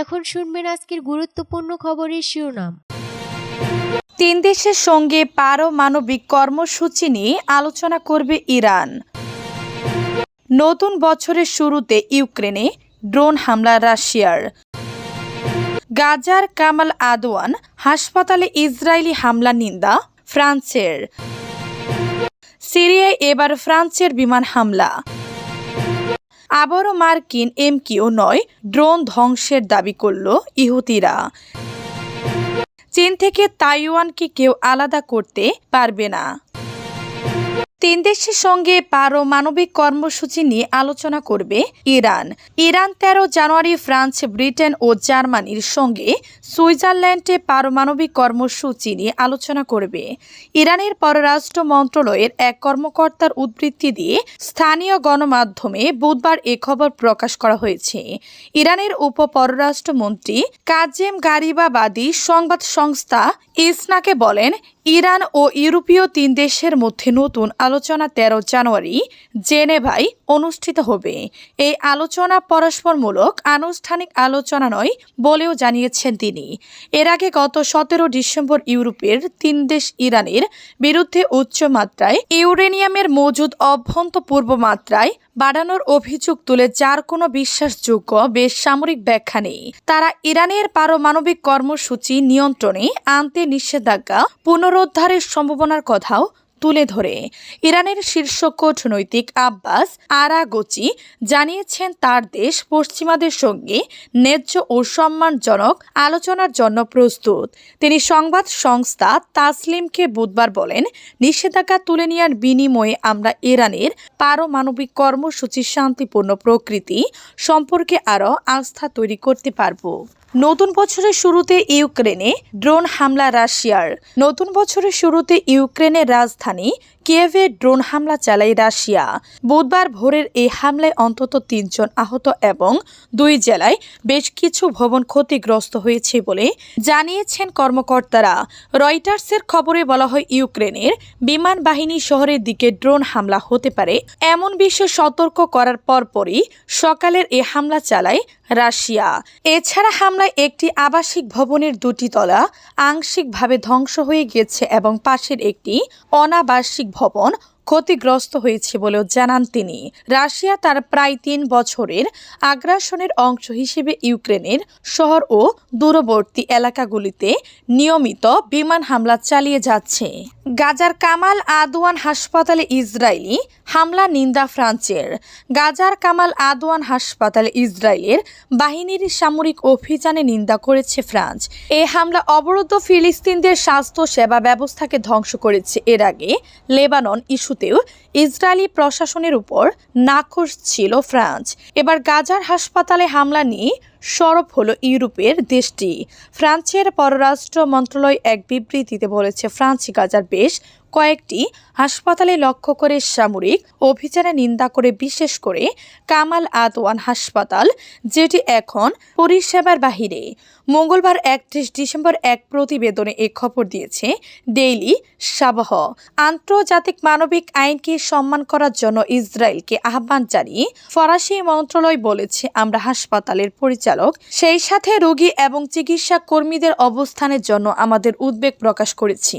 এখন শুনবেন আজকের গুরুত্বপূর্ণ খবরের শিরোনাম। তিন দেশের সঙ্গে পারমাণবিক কর্মসূচি নিয়ে আলোচনা করবে ইরান। নতুন বছরের শুরুতে ইউক্রেনে ড্রোন হামলা রাশিয়ার। গাজার কামাল আদওয়ান হাসপাতালে ইসরায়েলি হামলা নিন্দা ফ্রান্সের। সিরিয়ায় এবার ফ্রান্সের বিমান হামলা। আবারও মার্কিন এমকিউ নয়, ড্রোন ধ্বংসের দাবি করল ইহুতিরা চীন থেকে তাইওয়ানকে কেউ আলাদা করতে পারবে না। তিন দেশের সঙ্গে পারমাণবিক কর্মসূচি নিয়ে আলোচনা করবে ইরান। ইরান তেরো জানুয়ারি ফ্রান্স, ব্রিটেন ও জার্মানির সঙ্গে সুইজারল্যান্ডে পারমাণবিক কর্মসূচি নিয়ে আলোচনা করবে। ইরানের পররাষ্ট্র মন্ত্রণালয়ের এক কর্মকর্তার উদ্বৃত্তি দিয়ে স্থানীয় গণমাধ্যমে বুধবার এ খবর প্রকাশ করা হয়েছে। ইরানের উপ পররাষ্ট্রমন্ত্রী কাজেম গারিবাবাদী সংবাদ সংস্থা ইসনাকে বলেন ইরান ও ইউরোপীয় তিন দেশের মধ্যে নতুন আলোচনা তেরো জানুয়ারি জেনেভায় অনুষ্ঠিত হবে। এই আলোচনা পরস্পরমূলক আনুষ্ঠানিক আলোচনা নয় বলেও জানিয়েছেন তিনি। এর আগে গত সতেরো ডিসেম্বর ইউরোপের তিন দেশ ইরানের বিরুদ্ধে উচ্চ মাত্রায় ইউরেনিয়ামের মজুদ অভ্যন্তপূর্ব মাত্রায় বাড়ানোর অভিযোগ তুলে যার কোনো বিশ্বাসযোগ্য বেসামরিক ব্যাখ্যা নেই। তারা ইরানের পারমাণবিক কর্মসূচি নিয়ন্ত্রণে আনতে নিষেধাজ্ঞা পুনরুদ্ধারের সম্ভাবনার কথাও তুলে ধরে। ইরানের শীর্ষ কূটনৈতিক আব্বাস আরাগোচি জানিয়েছেন, তার দেশ পশ্চিমাদের সঙ্গে ন্যায্য ও সম্মানজনক আলোচনার জন্য প্রস্তুত। তিনি সংবাদ সংস্থা তাসলিমকে বুধবার বলেন, নিষেধাজ্ঞা তুলে নেওয়ার বিনিময়ে আমরা ইরানের পারমাণবিক কর্মসূচির শান্তিপূর্ণ প্রকৃতি সম্পর্কে আরও আস্থা তৈরি করতে পারব। নতুন বছরের শুরুতে ইউক্রেনে ড্রোন হামলা রাশিয়ার। নতুন বছরের শুরুতে ইউক্রেনের রাজধানী কিয়েভে ড্রোন হামলা চালায় রাশিয়া। বুধবার ভোরের এই হামলায় অন্তত তিনজন আহত এবং দুই জেলায় বেশ কিছু ভবন ক্ষতিগ্রস্ত হয়েছে বলে জানিয়েছেন কর্মকর্তারা। রয়টার্সের খবরে বলা হয়, ইউক্রেনের বিমান বাহিনী শহরের দিকে ড্রোন হামলা হতে পারে এমন বিষয়ে সতর্ক করার পরপরই সকালের এ হামলা চালায় রাশিয়া। এছাড়া হামলায় একটি আবাসিক ভবনের দুটি তলা আংশিকভাবে ধ্বংস হয়ে গেছে এবং পাশের একটি অনাবাসিক ভবন ক্ষতিগ্রস্ত হয়েছে বলেও জানান তিনি। রাশিয়া তার প্রায় তিন বছরের আগ্রাসনের অংশ হিসেবে ইউক্রেনের শহর ও দূরবর্তী এলাকাগুলিতে নিয়মিত বিমান হামলা চালিয়ে যাচ্ছে। গাজার কামাল আদওয়ান হাসপাতালে ইসরায়েলি হামলা নিন্দা ফ্রান্সের। গাজার কামাল আদওয়ান হাসপাতালে ইসরায়েলের বাহিনীর সামরিক অভিযানে নিন্দা করেছে ফ্রান্স। এই হামলা অবরুদ্ধ ফিলিস্তিনদের স্বাস্থ্য সেবা ব্যবস্থাকে ধ্বংস করেছে। এর আগে লেবানন ইস্যুতেও ইসরায়েলি প্রশাসনের উপর নাখোশ ছিল ফ্রান্স। এবার গাজার হাসপাতালে হামলা নিয়ে সরব হলো ইউরোপের দেশটি। ফ্রান্সের পররাষ্ট্র মন্ত্রণালয় এক বিবৃতিতে বলেছে, ফ্রান্স গাজার বেশ কয়েকটি হাসপাতালে লক্ষ্য করে সামরিক অভিযানে নিন্দা করে, বিশেষ করে কামাল আদওয়ান হাসপাতাল, যেটি এখন পরিষেবার বাহিরে। মঙ্গলবার একত্রিশ ডিসেম্বর এক প্রতিবেদনে এ খবর দিয়েছে, ডেইলি সাবাহ। আন্তর্জাতিক মানবিক আইনকে সম্মান করার জন্য ইসরায়েলকে আহ্বান জানিয়ে ফরাসি মন্ত্রণালয় বলেছে, আমরা হাসপাতালের পরিচালক, সেই সাথে রোগী এবং চিকিৎসা কর্মীদের অবস্থানের জন্য আমাদের উদ্বেগ প্রকাশ করেছি।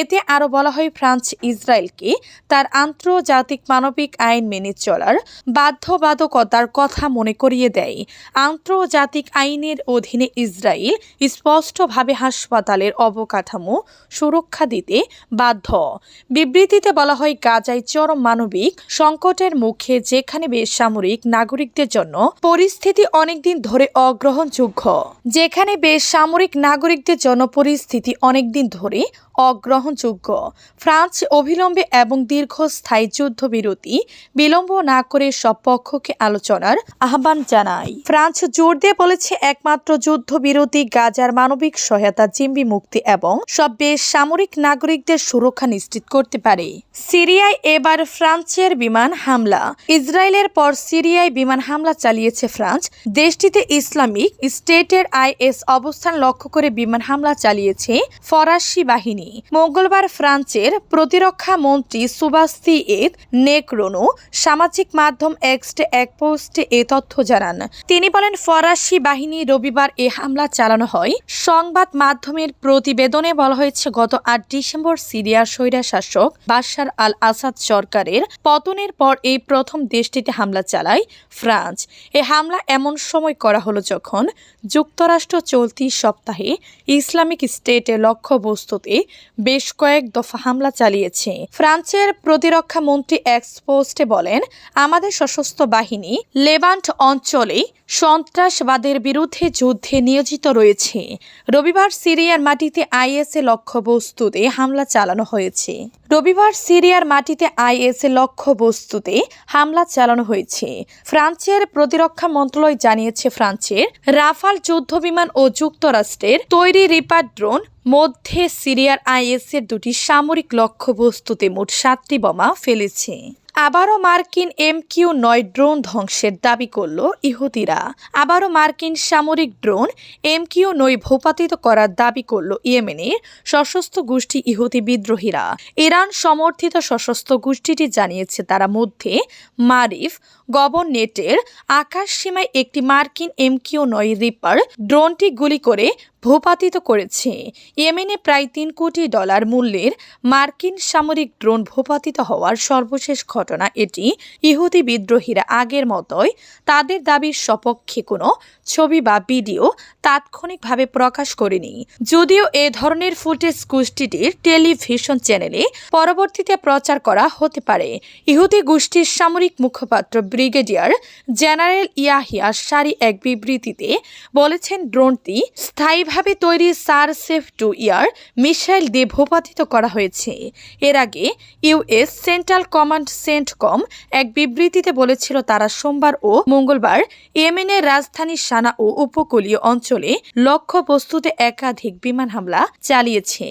এতে আরও বলা হয়, ফ্রান্স ইসরায়েলকে তার আন্তর্জাতিক মানবিক আইন মেনে চলার বাধ্যবাধকতার কথা মনে করিয়ে দেয়। আন্তর্জাতিক আইনের অধীনে ইসরায়েল স্পষ্টভাবে হাসপাতালের অবকাঠামো সুরক্ষা দিতে বাধ্য। বিবৃতিতে বলা হয়, গাজায় চরম মানবিক সংকটের মুখে যেখানে বেসামরিক নাগরিকদের জন্য পরিস্থিতি অনেকদিন ধরে অগ্রহণযোগ্য। যেখানে বেসামরিক নাগরিকদের জন্য পরিস্থিতি অনেকদিন ধরে অগ্রহণযোগ্য। ফ্রান্স অবিলম্বে এবং দীর্ঘস্থায়ী যুদ্ধবিরতি বিলম্ব না করে সব পক্ষকে আলোচনার আহ্বান জানায়। ফ্রান্স জোর দিয়ে বলেছে, একমাত্র যুদ্ধবিরতি গাজার মানবিক সহায়তা জিম্বি মুক্তি এবং সব বেসামরিক নাগরিকদের সুরক্ষা নিশ্চিত করতে পারে। সিরিয়ায় এবার ফ্রান্সের বিমান হামলা। ইসরায়েলের পর সিরিয়ায় বিমান হামলা চালিয়েছে ফ্রান্স। দেশটিতে ইসলামিক স্টেটের আইএস অবস্থান লক্ষ্য করে বিমান হামলা চালিয়েছে ফরাসি বাহিনী। মঙ্গলবার ফ্রান্সের প্রতিরক্ষা মন্ত্রী সুবাস্তি এদ নেকরোনো সামাজিক মাধ্যম এক্সটে এক পোস্টে এ তথ্য জানান। তিনি বলেন, ফরাসি বাহিনী রবিবার এ হামলা চালানো হয়। সংবাদ মাধ্যমের প্রতিবেদনে বলা হয়েছে, গত আট ডিসেম্বর সিরিয়ার স্বৈরা শাসক বাশার আল আসাদ সরকারের পতনের পর এই প্রথম দেশটিতে হামলা চালায় ফ্রান্স। এ হামলা এমন সময় করা হলো যখন যুক্তরাষ্ট্র চলতি সপ্তাহে ইসলামিক স্টেটের লক্ষ্যবস্তুতে বেশ কয়েক দফা হামলা চালিয়েছে। ফ্রান্সের প্রতিরক্ষা মন্ত্রী এক্স পোস্টে বলেন, আমাদের সশস্ত্র বাহিনী লেবান্ট অঞ্চলে সন্ত্রাসবাদের বিরুদ্ধে যুদ্ধে নিয়োজিত রয়েছে। রবিবার সিরিয়ার মাটিতে আইএসএ লক্ষ্যবস্তুতে হামলা চালানো হয়েছে। রবিবার সিরিয়ার মাটিতে আইএসএ লক্ষ্যবস্তুতে হামলা চালানো হয়েছে। ফ্রান্সের প্রতিরক্ষা মন্ত্রণালয় জানিয়েছে ফ্রান্সের রাফাল যুদ্ধবিমান ও যুক্তরাষ্ট্রের তৈরি রিপার ড্রোন, মধ্যে সিরিয়ার আইএসের দুটি সামরিক লক্ষ্যবস্তুতে মোট সাতটি বোমা ফেলেছে। আবারও মার্কিন এম কিউ নয় ড্রোন ধ্বংসের দাবি করল ইহুদিরা। আবারও মার্কিন সামরিক ড্রোন এম কিউ নয় ভূপাতিত করার দাবি করল ইয়েমেনের সশস্ত্র গোষ্ঠী ইহুদি বিদ্রোহীরা। ইরান সমর্থিত সশস্ত্র গোষ্ঠীটি জানিয়েছে তারা মধ্যে মারিফ গভর্নেটের আকাশ সীমায় একটি মার্কিন এম কিউ নয় রিপার ড্রোনটি গুলি করে ভূপাতিত করেছে। ইয়েমেনে প্রায় তিন কোটি ডলার মূল্যের মার্কিন সামরিক ড্রোন ভূপাতিত হওয়ার সর্বশেষ ঘটনা এটি। ইহুদি বিদ্রোহীরা আগের মতোই তাদের দাবির সপক্ষে কোনো ছবি বা ভিডিও তাৎক্ষণিকভাবে প্রকাশ করেনি। যদিও এ ধরনের ফুটেজ গোষ্ঠীটির টেলিভিশন চ্যানেলে পরবর্তীতে প্রচার করা হতে পারে। ইহুদি গোষ্ঠীর সামরিক মুখপাত্র ব্রিগেডিয়ার জেনারেল ইয়াহিয়া সারি এক বিবৃতিতে বলেছেন, ড্রোনটি স্থায়ীভাবে তৈরি surface to air missile দিয়ে ভূপাতিত করা হয়েছে। এর আগে ইউএস সেন্ট্রাল কমান্ড সেন্টকম এক বিবৃতিতে বলেছিল, তারা সোমবার ও মঙ্গলবার ইয়েমেনের রাজধানী সানা ও উপকূলীয় অঞ্চলে লক্ষ্য লক্ষ্যবস্তুতে একাধিক বিমান হামলা চালিয়েছে।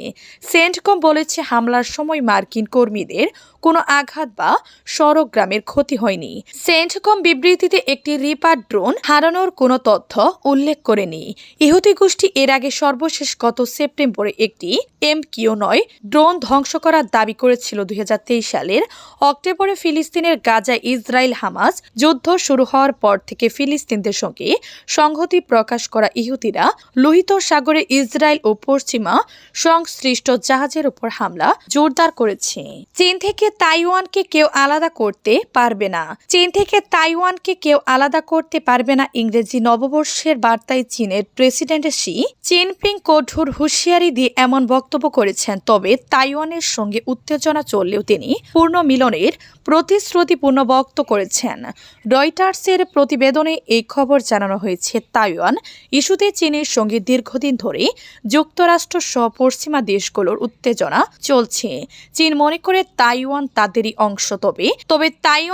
সেন্টকম বলেছে, হামলার সময় মার্কিন কর্মীদের কোনো আঘাত বা সড়কগ্রামের ক্ষতি হয়নি। সেন্টকম বিবৃতিতে একটি রিপার ড্রোন হারানোর কোনো তথ্য উল্লেখ করেনি। ইহুতি গোষ্ঠী এর আগে সর্বশেষ গত সেপ্টেম্বরে একটি এম কিউ নয় ড্রোন ধ্বংস করার দাবি করেছিল দুই হাজার তেইশ সালের অক্টোবরে ফিলিস্তিনের গাজা ইসরায়েল হামাস যুদ্ধ শুরু হওয়ার পর থেকে ফিলিস্তিনদের সঙ্গে সংহতি প্রকাশ করা ইহুদিরা লোহিত সাগরে ইসরায়েল ও পশ্চিমা সংশ্লিষ্ট জাহাজের উপর হামলা জোরদার করেছে। চীন থেকে তাইওয়ানকে কেউ আলাদা করতে পারবে না। চীন থেকে তাইওয়ানকে কেউ আলাদা করতে পারবে না ইংরেজি নববর্ষের বার্তায় চীনের প্রেসিডেন্ট শি জিনপিং কঠোর হুঁশিয়ারি দিয়ে এমন বক্তব্য করেছেন, তবে তাইওয়ানের সঙ্গে উত্তেজনা চললেও তিনি পূর্ণ মিলনের প্রতিশ্রুতিপূর্ণ বক্ত করেছেন। রয়টার্সের প্রতিবেদনে এই খবর জানানো হয়েছে, তাইওয়ান ইস্যুতে চীনের সঙ্গে দীর্ঘদিন ধরে যুক্তরাষ্ট্র সহ পশ্চিমা দেশগুলোর উত্তেজনা চলছে। চীন মনে করে তাইওয়ান তাদেরই অংশ তবে তবে তাইওয়ান